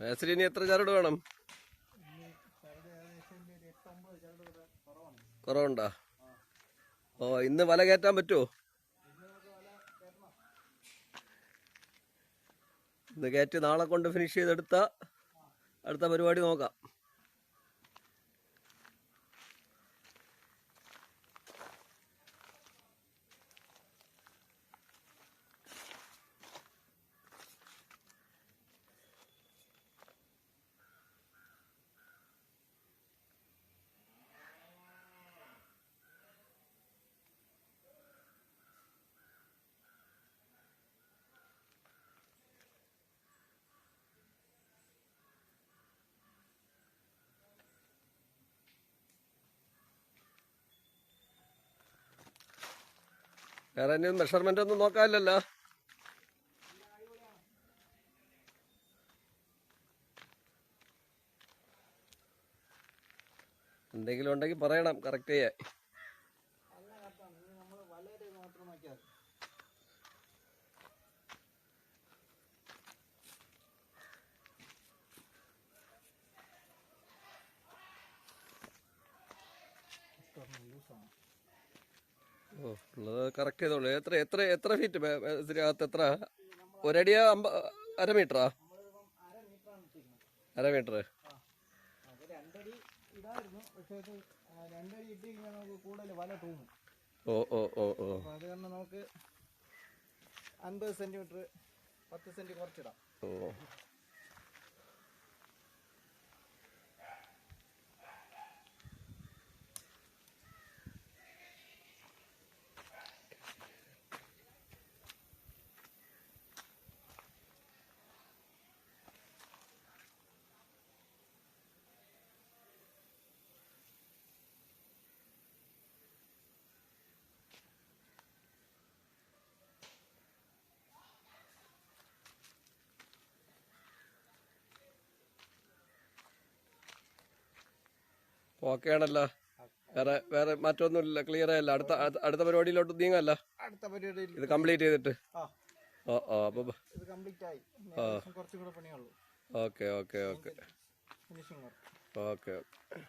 മേസ്ത്രി ഇനി എത്ര ചരട് വേണം? കുറവുണ്ടോ? ഓ ഇന്ന് വല കയറ്റാൻ പറ്റുമോ ഇന്ന് കയറ്റി നാളെ കൊണ്ട് ഫിനിഷ് ചെയ്തെടുത്ത അടുത്ത പരിപാടി നോക്കാം. വേറെ ഇനി മെഷർമെന്റ് ഒന്നും നോക്കാമല്ലോ എന്തെങ്കിലും ഉണ്ടെങ്കിൽ പറയണം കറക്റ്റ് ചെയ്യാൻ. ഓ ഉള്ളത് കറക്റ്റ് ചെയ്തോളൂ. എത്ര എത്ര എത്ര ഫീറ്റ് ഇതിനകത്ത് എത്ര? ഒരടിയാ അമ്പ അര മീറ്ററാ അര മീറ്റർ ഓ ഓ ഓ ഓ. അത് കാരണം നമുക്ക് അൻപത് സെന്റിമീറ്റർ പത്ത് സെന്റി കുറച്ചിടാം. ഓ. ഓക്കെ ആണല്ലോ വേറെ വേറെ മറ്റൊന്നുമില്ല ക്ലിയർ ആയല്ലോ. അടുത്ത അടുത്ത- പരിപാടിയിലോട്ട് നീങ്ങല്ല അടുത്ത പരിപാടിയിൽ ഇത് കംപ്ലീറ്റ് ചെയ്തിട്ട്. ഓ ഓ അപ്പൊ ഇത് കംപ്ലീറ്റ് ആയി. കുറച്ചും കൂടെ പണിയുള്ളൂ okay okay okay. Okay okay.